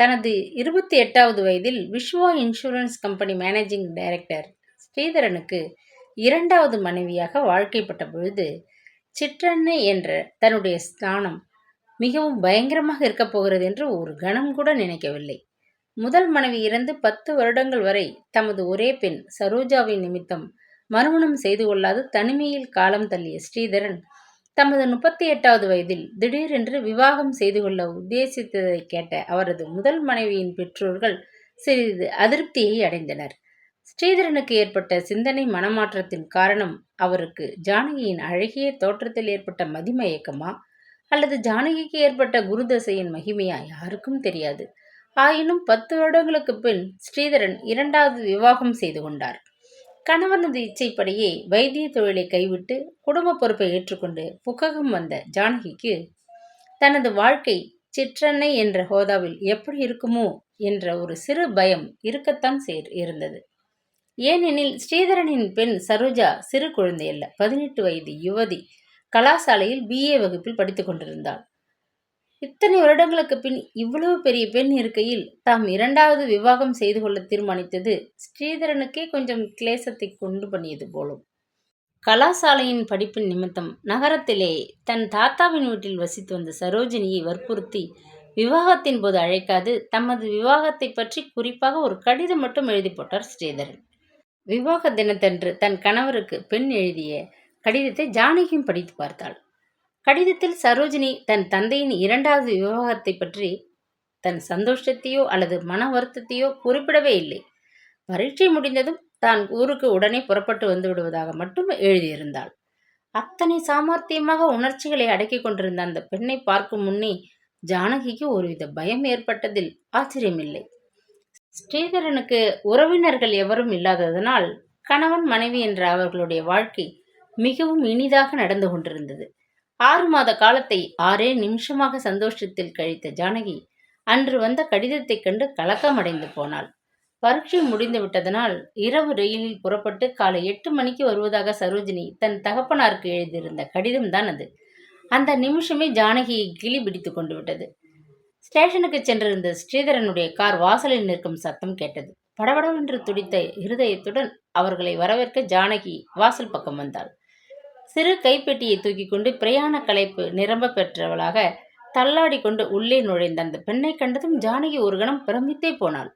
தனது இருபத்தி எட்டாவது வயதில் Vishwa insurance company managing director ஸ்ரீதரனுக்கு இரண்டாவது மனைவியாக வாழ்க்கைப்பட்ட பொழுது சிற்றன்னை என்ற தன்னுடைய ஸ்தானம் மிகவும் பயங்கரமாக இருக்கப் போகிறது என்று ஒரு கணம் கூட நினைக்கவில்லை. முதல் மனைவி இறந்து பத்து வருடங்கள் வரை தமது ஒரே பெண் சரோஜாவின் நிமித்தம் மறுமணம் செய்து கொள்ளாது தனிமையில் காலம் தள்ளிய ஸ்ரீதரன் தமது முப்பத்தி எட்டாவது வயதில் திடீரென்று விவாகம் செய்து கொள்ள உத்தேசித்ததை கேட்ட அவரது முதல் மனைவியின் பெற்றோர்கள் சிறிது அதிருப்தியை அடைந்தனர். ஸ்ரீதரனுக்கு ஏற்பட்ட சிந்தனை மனமாற்றத்தின் காரணம் அவருக்கு ஜானகியின் அழகிய தோற்றத்தில் ஏற்பட்ட மதிமயக்கமா? அல்லது ஜானகிக்கு ஏற்பட்ட குருதசையின் மகிமையா? யாருக்கும் தெரியாது. ஆயினும் பத்து வருடங்களுக்கு பின் ஸ்ரீதரன் இரண்டாவது விவாகம் செய்து கொண்டார். கணவனது இச்சைப்படியே வைத்திய தொழிலை கைவிட்டு குடும்ப பொறுப்பை ஏற்றுக்கொண்டு புக்ககம் வந்த ஜானகிக்கு தனது வாழ்க்கை சிற்றன்னை என்ற ஹோதாவில் எப்படி இருக்குமோ என்ற ஒரு சிறு பயம் இருக்கத்தான் சேர் இருந்தது. ஏனெனில் ஸ்ரீதரனின் பெண் சரோஜா சிறு குழந்தை அல்ல பதினெட்டு வயது யுவதி கலாசாலையில் பிஏ வகுப்பில் படித்துக் கொண்டிருந்தாள். இத்தனை வருடங்களுக்கு பின் இவ்வளவு பெரிய பெண் இருக்கையில் தாம் இரண்டாவது விவாகம் செய்து கொள்ள தீர்மானித்தது ஸ்ரீதரனுக்கே கொஞ்சம் கிளேசத்தை கொண்டு பண்ணியது போலும். கலாசாலையின் படிப்பின் நிமித்தம் நகரத்திலே தன் தாத்தாவின் வீட்டில் வசித்து வந்த சரோஜினியை வற்புறுத்தி விவாகத்தின் போது அழைக்காது தமது விவாகத்தை பற்றி குறிப்பாக ஒரு கடிதம் மட்டும் எழுதி போட்டார் ஸ்ரீதரன். விவாக தினத்தன்று தன் கணவருக்கு பெண் எழுதிய கடிதத்தை ஜானகியும் படித்து பார்த்தாள். கடிதத்தில் சரோஜினி தன் தந்தையின் இரண்டாவது விவாகத்தை பற்றி தன் சந்தோஷத்தையோ அல்லது மன வருத்தத்தையோ குறிப்பிடவே இல்லை. பரீட்சை முடிந்ததும் தான் ஊருக்கு உடனே புறப்பட்டு வந்து விடுவதாக மட்டும் எழுதியிருந்தாள். அத்தனை சாமர்த்தியமாக உணர்ச்சிகளை அடக்கிக் கொண்டிருந்த அந்த பெண்ணை பார்க்கும் முன்னே ஜானகிக்கு ஒருவித பயம் ஏற்பட்டதில் ஆச்சரியமில்லை. ஸ்ரீதரனுக்கு உறவினர்கள் எவரும் இல்லாததனால் கணவன் மனைவி என்ற அவர்களுடைய வாழ்க்கை மிகவும் இனிதாக நடந்து கொண்டிருந்தது. ஆறு மாத காலத்தை ஆறே நிமிஷமாக சந்தோஷத்தில் கழித்த ஜானகி அன்று வந்த கடிதத்தைக் கண்டு கலக்கமடைந்து போனாள். பரீட்சை முடிந்து விட்டதனால் இரவு ரயிலில் புறப்பட்டு காலை எட்டு மணிக்கு வருவதாக சரோஜினி தன் தகப்பனாருக்கு எழுதியிருந்த கடிதம்தான் அது. அந்த நிமிஷமே ஜானகியை கிளி பிடித்து கொண்டு விட்டது. ஸ்டேஷனுக்கு சென்றிருந்த ஸ்ரீதரனுடைய கார் வாசலில் நிற்கும் சத்தம் கேட்டது. படபடவென்று துடித்த இருதயத்துடன் அவர்களை வரவேற்க ஜானகி வாசல் பக்கம் வந்தாள். சிறு கைப்பெட்டியை தூக்கி கொண்டு பிரயாண களைப்பு நிரம்ப பெற்றவளாக தள்ளாடி கொண்டு உள்ளே நுழைந்த அந்த பெண்ணை கண்டதும் ஜானகி ஒரு கணம் பிரமித்தே போனாள்.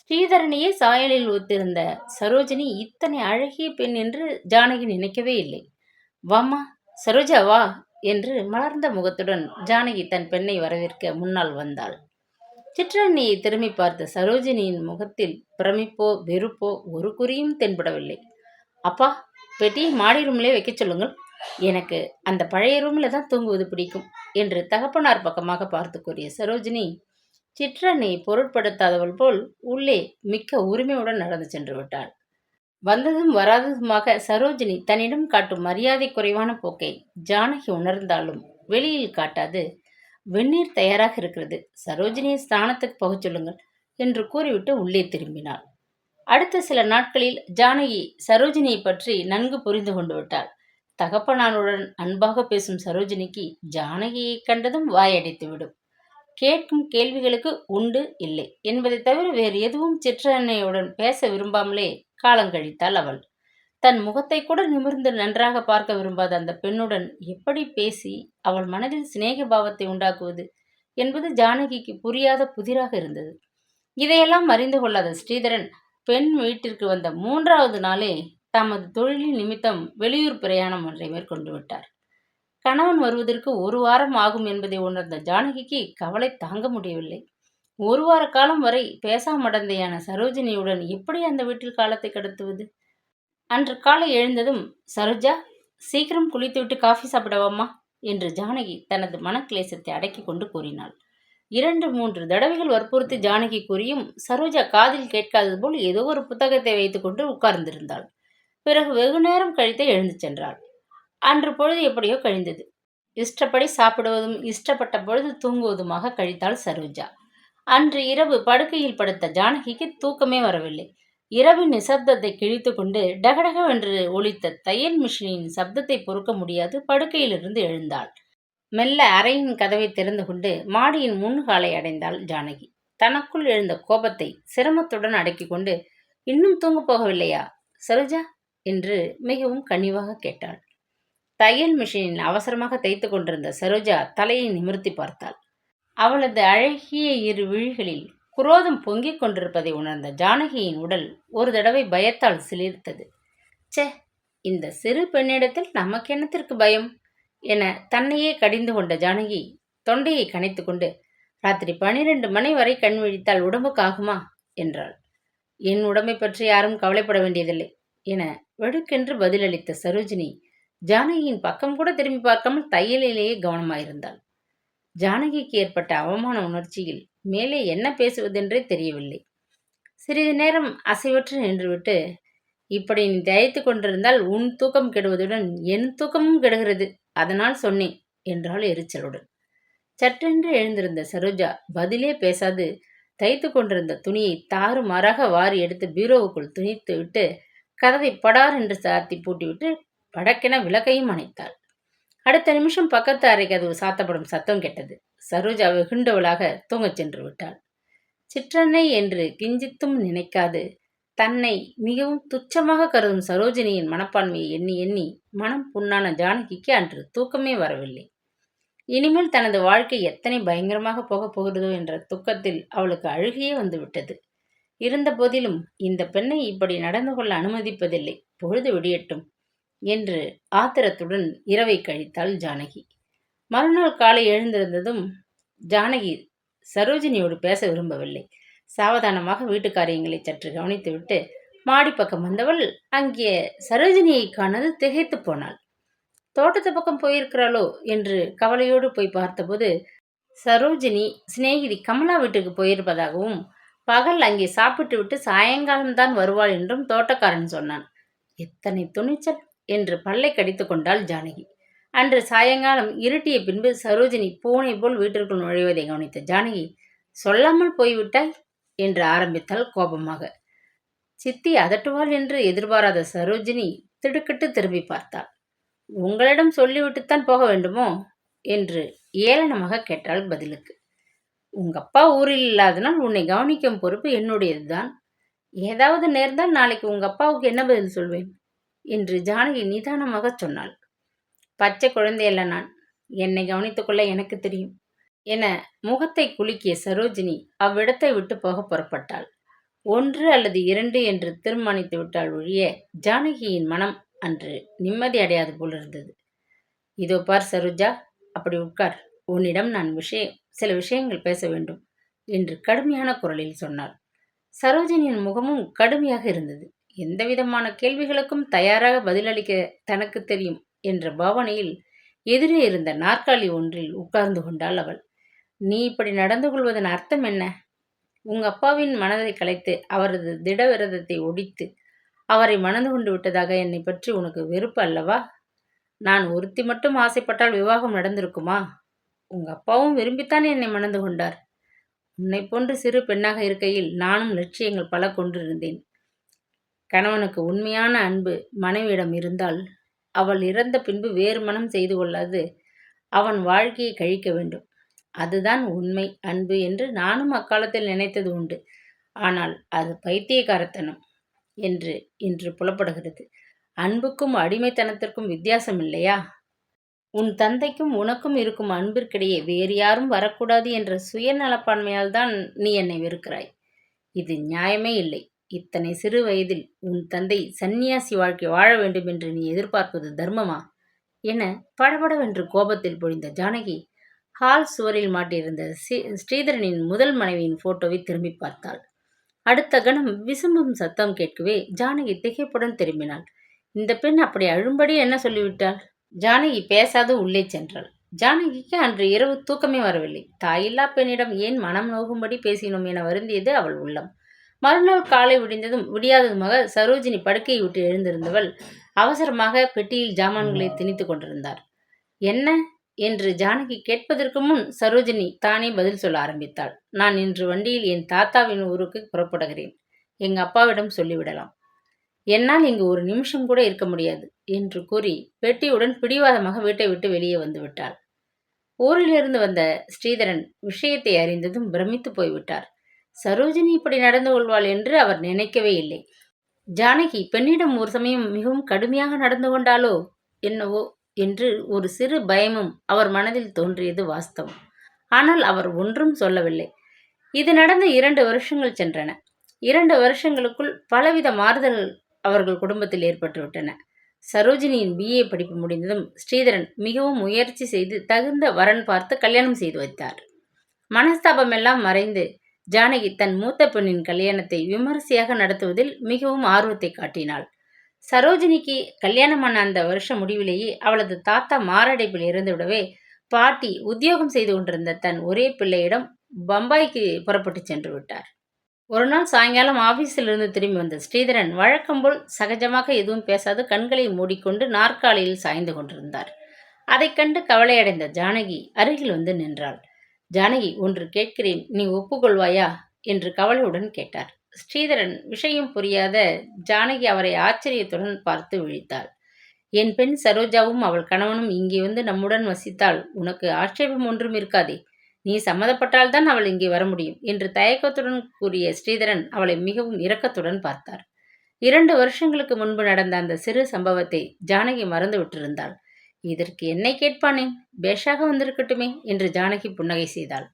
ஸ்ரீதரனையே சாயலில் ஒத்திருந்த சரோஜினி இத்தனை அழகிய பெண் என்று ஜானகி நினைக்கவே இல்லை. வாமா சரோஜா வா என்று மலர்ந்த முகத்துடன் ஜானகி தன் பெண்ணை வரவேற்க முன்னால் வந்தாள். சிற்றண்ணியை திரும்பி பார்த்த சரோஜினியின் முகத்தில் பிரமிப்போ வெறுப்போ ஒரு குறியும் தென்படவில்லை. அப்பா பெட்டியை மாடி ரூம்லேயே வைக்க சொல்லுங்கள். எனக்கு அந்த பழைய ரூமில் தான் தூங்குவது பிடிக்கும் என்று தகப்பனார் பக்கமாக பார்த்து கூறிய சரோஜினி சிற்றனை பொருட்படுத்தாதவள் போல் உள்ளே மிக்க உரிமையுடன் நடந்து சென்று விட்டாள். வந்ததும் வராததுமாக சரோஜினி தன்னிடம் காட்டும் மரியாதை குறைவான போக்கை ஜானகி உணர்ந்தாலும் வெளியில் காட்டாது வெந்நீர் தயாராக இருக்கிறது. சரோஜினியை ஸ்தானத்துக்கு போகச் சொல்லுங்கள் என்று கூறிவிட்டு உள்ளே திரும்பினாள். அடுத்த சில நாட்களில் ஜானகி சரோஜினியை பற்றி நன்கு புரிந்து கொண்டு விட்டாள். தகப்பனானுடன் அன்பாக பேசும் சரோஜினிக்கு ஜானகியை கண்டதும் வாயடைத்துவிடும் கேட்கும் கேள்விகளுக்கு உண்டு இல்லை என்பதை தவிர வேறு எதுவும் சிற்றன்னையுடன் பேச விரும்பாமலே காலங்கழித்தாள் அவள். தன் முகத்தை கூட நிமிர்ந்து நன்றாக பார்க்க விரும்பாத அந்த பெண்ணுடன் எப்படி பேசி அவள் மனதில் சிநேக பாவத்தை உண்டாக்குவது என்பது ஜானகிக்கு புரியாத புதிராக இருந்தது. இதையெல்லாம் அறிந்து கொள்ளாத ஸ்ரீதரன் பெண் வீட்டிற்கு வந்த மூன்றாவது நாளே தமது தொழிலின் நிமித்தம் வெளியூர் பிரயாணம் ஒன்றை மேற்கொண்டு விட்டார். கணவன் வருவதற்கு ஒரு வாரம் ஆகும் என்பதை உணர்ந்த ஜானகிக்கு கவலை தாங்க முடியவில்லை. ஒரு வார காலம் வரை பேசாமடந்தையான சரோஜினியுடன் எப்படி அந்த வீட்டில் காலத்தை கடத்துவது? அன்று காலை எழுந்ததும் சரோஜா சீக்கிரம் குளித்துவிட்டு காஃபி சாப்பிடவாமா என்று ஜானகி தனது மனக்லேசத்தை அடக்கி கொண்டு கூறினாள். இரண்டு மூன்று தடவைகள் வற்புறுத்தி ஜானகி கூறியும் சரோஜா காதில் கேட்காதது போல் ஏதோ ஒரு புத்தகத்தை வைத்துக்கொண்டு உட்கார்ந்திருந்தாள். பிறகு வெகு நேரம் கழித்து எழுந்து சென்றாள். அன்று பொழுது எப்படியோ கழிந்தது. இஷ்டப்படி சாப்பிடுவதும் இஷ்டப்பட்ட பொழுது தூங்குவதுமாக கழித்தாள் சரோஜா. அன்று இரவு படுக்கையில் படுத்த ஜானகிக்கு தூக்கமே வரவில்லை. இரவின் நிசப்தத்தை கிழித்து கொண்டு டகடகவென்று ஒழித்த தையல் மிஷினின் சப்தத்தை பொறுக்க முடியாது படுக்கையிலிருந்து எழுந்தாள். மெல்ல அறையின் கதவை திறந்து கொண்டு மாடியின் முன்காலை அடைந்தாள் ஜானகி. தனக்குள் எழுந்த கோபத்தை சிரமத்துடன் அடக்கி கொண்டு இன்னும் தூங்கப் போகவில்லையா சரோஜா? என்று மிகவும் கனிவாக கேட்டாள். தையல் மிஷினில் அவசரமாக தைத்து கொண்டிருந்த சரோஜா தலையை நிமிர்த்தி பார்த்தாள். அவளது அழகிய இரு விழிகளில் குரோதம் பொங்கிக் கொண்டிருப்பதை உணர்ந்த ஜானகியின் உடல் ஒரு தடவை பயத்தால் சிலிர்த்தது. சே இந்த சிறு பெண்ணிடத்தில் நமக்கு என்னத்திற்கு பயம்? என தன்னையே கடிந்து கொண்ட ஜானகி தொண்டையை கனைத்து கொண்டு ராத்திரி பனிரெண்டு மணி வரை கண் விழித்தால் உடம்புக்காகுமா என்றாள். என் உடம்பை பற்றி யாரும் கவலைப்பட வேண்டியதில்லை என வெடுக்கென்று பதிலளித்த சரோஜினி ஜானகியின் பக்கம் கூட திரும்பி பார்க்காமல் தையலிலேயே கவனமாயிருந்தாள். ஜானகிக்கு ஏற்பட்ட அவமான உணர்ச்சியில் மேலே என்ன பேசுவதென்றே தெரியவில்லை. சிறிது நேரம் அசைவற்று நின்றுவிட்டு இப்படி நீ தயத்து கொண்டிருந்தால் உன் தூக்கம் கெடுவதுடன் என் தூக்கமும் கெடுகிறது அதனால் சொன்னேன் என்றாள் எரிச்சலுடன். சற்றென்று எழுந்திருந்த சரோஜா பதிலே பேசாது தைத்து கொண்டிருந்த துணியை தாறுமாறாக வாரி எடுத்து பீரோவுக்குள் துணித்து விட்டு கதவை படார் என்று சாத்தி பூட்டிவிட்டு படக்கென விளக்கையும் அணைத்தாள். அடுத்த நிமிஷம் பக்கத்து அறை கதவு சாத்தப்படும் சத்தம் கேட்டது. சரோஜா வெகுண்டவளாக தூங்கச் சென்று விட்டாள். சிற்றன்னை என்று கிஞ்சித்தும் நினைக்காது தன்னை மிகவும் துச்சமாக கருதும் சரோஜினியின் மனப்பான்மையை எண்ணி எண்ணி மனம் புண்ணான ஜானகிக்கு அன்று தூக்கமே வரவில்லை. இனிமேல் தனது வாழ்க்கை எத்தனை பயங்கரமாக போகப் போகிறதோ என்ற துக்கத்தில் அவளுக்கு அழுகையே வந்துவிட்டது. இருந்த போதிலும் இந்த பெண்ணை இப்படி நடந்து கொள்ள அனுமதிப்பதில்லை பொழுது விடியட்டும் என்று ஆத்திரத்துடன் இரவை கழித்தாள் ஜானகி. மறுநாள் காலை எழுந்திருந்ததும் ஜானகி சரோஜினியோடு பேச விரும்பவில்லை. சாவதானமாக வீட்டு காரியங்களை சற்று கவனித்துவிட்டு மாடிப்பக்கம் வந்தவள் அங்கே சரோஜினியை காணது திகைத்து போனாள். தோட்டத்து பக்கம் போயிருக்கிறாளோ? என்று கவலையோடு போய் பார்த்தபோது சரோஜினி சிநேகிதி கமலா வீட்டுக்கு போயிருப்பதாகவும் பகல் அங்கே சாப்பிட்டு விட்டு சாயங்காலம்தான் வருவாள் என்றும் தோட்டக்காரன் சொன்னான். எத்தனை துணிச்சல்! என்று பல்லை கடித்து கொண்டாள் ஜானகி. அன்று சாயங்காலம் இருட்டிய பின்பு சரோஜினி பூனை போல் வீட்டிற்குள் நுழைவதை கவனித்த ஜானகி சொல்லாமல் போய்விட்டாய்? என்று ஆரம்பித்தாள் கோபமாக. சித்தி அதட்டுவாள் என்று எதிர்பாராத சரோஜினி திடுக்கிட்டு திரும்பி பார்த்தாள். உங்களிடம் சொல்லிவிட்டுத்தான் போக வேண்டுமோ? என்று ஏளனமாக கேட்டாள் பதிலுக்கு. உங்க அப்பா ஊரில் இல்லாதனால் உன்னை கவனிக்கும் பொறுப்பு என்னுடையதுதான். ஏதாவது நேர்ந்தால் நாளைக்கு உங்க அப்பாவுக்கு என்ன பதில் சொல்வேன்? என்று ஜானகி நிதானமாக சொன்னாள். பச்சை குழந்தையல்ல நான். என்னை கவனித்துக்கொள்ள எனக்கு தெரியும். என முகத்தை குலுக்கிய சரோஜினி அவ்விடத்தை விட்டு போக புறப்பட்டாள். ஒன்று அல்லது இரண்டு என்று தீர்மானித்து விட்டாள் ஒழிய ஜானகியின் மனம் அன்று நிம்மதி அடையாது போலிருந்தது இதோ பார் சரோஜா அப்படி உட்கார். உன்னிடம் நான் விஷய சில விஷயங்கள் பேச வேண்டும் என்று கடுமையான குரலில் சொன்னாள். சரோஜினியின் முகமும் கடுமையாக இருந்தது. எந்த விதமான கேள்விகளுக்கும் தயாராக பதிலளிக்க தனக்கு தெரியும் என்ற பாவனையில் எதிரே இருந்த நாற்காலி ஒன்றில் உட்கார்ந்து கொண்டாள் அவள். நீ இப்படி நடந்து கொள்வதன் அர்த்தம் என்ன? உங்க அப்பாவின் மனதை கலைத்து அவரது திடவிரதத்தை ஒடித்து அவரை மணந்து கொண்டு விட்டதாக என்னை பற்றி உனக்கு வெறுப்பு அல்லவா? நான் ஒருத்தி மட்டும் ஆசைப்பட்டால் விவாகம் நடந்திருக்குமா? உங்க அப்பாவும் விரும்பித்தான் என்னை மணந்து கொண்டார். உன்னை போன்று சிறு பெண்ணாக இருக்கையில் நானும் லட்சியங்கள் பல கொண்டிருந்தேன். கணவனுக்கு உண்மையான அன்பு மனைவியிடம் இருந்தால் அவள் இறந்த பின்பு வேறு மனம் செய்து கொள்ளாது அவன் வாழ்க்கையை கழிக்க வேண்டும். அதுதான் உண்மை அன்பு என்று நானும் அக்காலத்தில் நினைத்தது உண்டு. ஆனால் அது பைத்தியக்காரத்தனம் என்று இன்று புலப்படுகிறது. அன்புக்கும் அடிமைத்தனத்திற்கும் வித்தியாசம் இல்லையா? உன் தந்தைக்கும் உனக்கும் இருக்கும் அன்பிற்கிடையே வேறு யாரும் வரக்கூடாது என்ற சுயநலப்பான்மையால் தான் நீ என்னை வெறுக்கிறாய். இது நியாயமே இல்லை. இத்தனை சிறு வயதில் உன் தந்தை சந்நியாசி வாழ்க்கை வாழ வேண்டும் என்று நீ எதிர்பார்ப்பது தர்மமா? என படபடவென்று கோபத்தில் பொழிந்த ஜானகி ஹால் சுவரில் மாட்டியிருந்த ஸ்ரீதரனின் முதல் மனைவியின் போட்டோவை திரும்பி பார்த்தாள். அடுத்த கணம் விசும்பும் சத்தம் கேட்கவே ஜானகி திகைப்புடன் திரும்பினாள். இந்த பெண் அப்படி அழும்படி என்ன சொல்லிவிட்டாள்? ஜானகி பேசாது உள்ளே சென்றாள். ஜானகிக்கு அன்று இரவு தூக்கமே வரவில்லை. தாயில்லா பெண்ணிடம் ஏன் மனம் நோகும்படி பேசினோம் என வருந்தியது அவள் உள்ளம். மறுநாள் காலை விடிந்ததும் விடியாததுமாக சரோஜினி படுக்கையை விட்டு எழுந்திருந்தவள் அவசரமாக பெட்டியில் ஜாமான்களை திணித்து கொண்டிருந்தார். என்ன? என்று ஜானகி கேட்பதற்கு முன் சரோஜினி தானே பதில் சொல்ல ஆரம்பித்தாள். நான் இன்று வண்டியில் என் தாத்தாவின் ஊருக்கு புறப்படுகிறேன். எங்க அப்பாவிடம் சொல்லிவிடலாம். என்னால் இங்கு ஒரு நிமிஷம் கூட இருக்க முடியாது என்று கூறி பெட்டியுடன் பிடிவாதமாக வீட்டை விட்டு வெளியே வந்து விட்டாள். ஊரிலிருந்து வந்த ஸ்ரீதரன் விஷயத்தை அறிந்ததும் பிரமித்து போய்விட்டார். சரோஜினி இப்படி நடந்து கொள்வாள் என்று அவர் நினைக்கவே இல்லை. ஜானகி பெண்ணிடம் ஒரு சமயம் மிகவும் கடுமையாக நடந்து கொண்டாலோ என்னவோ? என்று ஒரு சிறு பயமும் அவர் மனதில் தோன்றியது வாஸ்தவம். ஆனால் அவர் ஒன்றும் சொல்லவில்லை. இது நடந்த இரண்டு வருஷங்கள் சென்றன. இரண்டு வருஷங்களுக்குள் பலவித மாறுதல்கள் அவர்கள் குடும்பத்தில் ஏற்பட்டுவிட்டன. சரோஜினியின் பிஏ படிப்பு முடிந்ததும் ஸ்ரீதரன் மிகவும் முயற்சி செய்து தகுந்த வரன் பார்த்து கல்யாணம் செய்து வைத்தார். மனஸ்தாபம் எல்லாம் மறைந்து ஜானகி தன் மூத்த பெண்ணின் கல்யாணத்தை விமரிசையாக நடத்துவதில் மிகவும் ஆர்வத்தை காட்டினாள். சரோஜினிக்கு கல்யாணமான அந்த வருஷ முடிவிலேயே அவளது தாத்தா மாரடைப்பில் இருந்துவிடவே பாட்டி உத்தியோகம் செய்து கொண்டிருந்த தன் ஒரே பிள்ளையிடம் பம்பாய்க்கு புறப்பட்டு சென்று விட்டார். ஒரு நாள் சாயங்காலம் ஆபீஸிலிருந்து திரும்பி வந்த ஸ்ரீதரன் வழக்கம்போல் சகஜமாக எதுவும் பேசாது கண்களை மூடிக்கொண்டு நாற்காலியில் சாய்ந்து கொண்டிருந்தார். அதைக் கண்டு கவலையடைந்த ஜானகி அருகில் வந்து நின்றாள். ஜானகி ஒன்று கேட்கிறேன். நீ ஒப்புக்கொள்வாயா? என்று கவலையுடன் கேட்டார். ஸ்ரீதரன் விஷயம் புரியாத ஜானகி அவரை ஆச்சரியத்துடன் பார்த்து விழித்தாள். என் பெண் சரோஜாவும் அவள் கணவனும் இங்கே வந்து நம்முடன் வசித்தால் உனக்கு ஆட்சேபம் ஒன்றும் இருக்காதே. நீ சம்மதப்பட்டால்தான் அவள் இங்கே வர முடியும் என்று தயக்கத்துடன் கூறிய ஸ்ரீதரன் அவளை மிகவும் இரக்கத்துடன் பார்த்தார். இரண்டு வருஷங்களுக்கு முன்பு நடந்த அந்த சிறு சம்பவத்தை ஜானகி மறந்து விட்டிருந்தாள். இதற்கு என்னை கேட்பானேன் பேஷாக வந்திருக்கட்டுமே என்று ஜானகி புன்னகை செய்தாள்.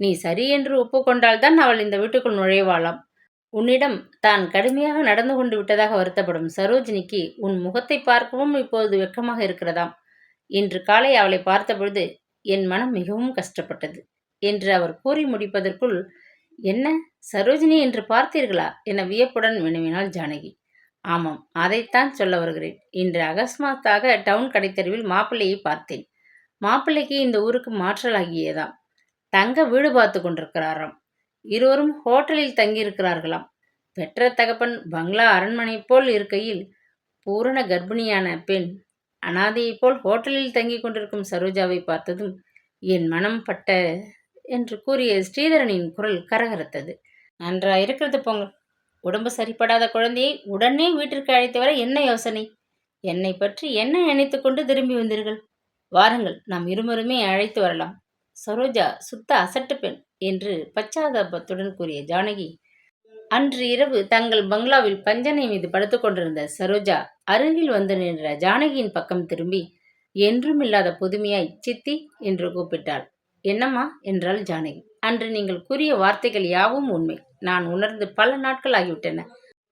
நீ சரி என்று ஒப்புக்கொண்டால்தான் அவள் இந்த வீட்டுக்குள் நுழைவாளாம். உன்னிடம் தான் கடுமையாக நடந்து கொண்டு விட்டதாக வருத்தப்படும் சரோஜினிக்கு உன் முகத்தை பார்க்கவும் இப்போது வெக்கமாக இருக்கிறதாம் இன்று காலை அவளை பார்த்தபொழுது என் மனம் மிகவும் கஷ்டப்பட்டது என்று அவர் கூறி முடிப்பதற்குள் என்ன? சரோஜினி என்று பார்த்தீர்களா? என வியப்புடன் வினவினாள் ஜானகி. ஆமாம் அதைத்தான் சொல்ல வருகிறேன். இன்று அகஸ்மாத்தாக டவுன் கடைத்தெருவில் மாப்பிள்ளையை பார்த்தேன். மாப்பிள்ளைக்கு இந்த ஊருக்கு மாற்றலாகியதாம். தங்க வீடு பார்த்து கொண்டிருக்கிறாராம். இருவரும் ஹோட்டலில் தங்கியிருக்கிறார்களாம். பெற்ற தகப்பன் பங்களா அரண்மனை போல் இருக்கையில் பூரண கர்ப்பிணியான பெண் அனாதையைப் போல் ஹோட்டலில் தங்கிக் கொண்டிருக்கும் சரோஜாவை பார்த்ததும் என் மனம் பட்ட என்று கூறிய ஸ்ரீதரனின் குரல் கரகரத்தது. நன்றா இருக்கிறது போங்க உடம்பு சரிப்படாத குழந்தையை உடனே வீட்டிற்கு அழைத்து வர என்ன யோசனை? என்னை பற்றி என்ன நினைத்து கொண்டு திரும்பி வந்தீர்கள்? வாருங்கள் நாம் இருவருமே அழைத்து வரலாம். சரோஜா சுத்த அசட்டு பெண் என்று பச்சாதாபத்துடன் கூறிய ஜானகி அன்று இரவு தங்கள் பங்களாவில் பஞ்சனை மீது படுத்துக்கொண்டிருந்த சரோஜா அருகில் வந்து நின்ற ஜானகியின் பக்கம் திரும்பி என்றும் இல்லாத புதுமையாய் சித்தி என்று கூப்பிட்டாள். என்னம்மா? என்றாள் ஜானகி. அன்று நீங்கள் கூறிய வார்த்தைகள் யாவும் உண்மை. நான் உணர்ந்து பல நாட்கள் ஆகிவிட்டன.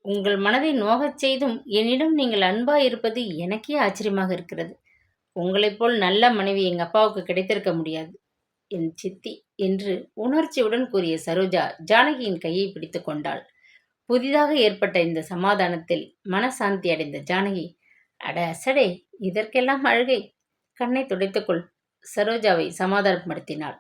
உங்கள் மனதை நோகச் செய்தும் என்னிடம் நீங்கள் அன்பா இருப்பது எனக்கே ஆச்சரியமாக இருக்கிறது. உங்களைப் போல் நல்ல மனைவி எங்கள் அப்பாவுக்கு கிடைத்திருக்க முடியாது. என் சித்தி என்று உணர்ச்சியுடன் கூறிய சரோஜா ஜானகியின் கையை பிடித்து கொண்டாள். புதிதாக ஏற்பட்ட இந்த சமாதானத்தில் மனசாந்தி அடைந்த ஜானகி அட அசடே இதற்கெல்லாம் அழுகை. கண்ணை துடைத்துக்கொள் சரோஜாவை சமாதானப்படுத்தினாள்.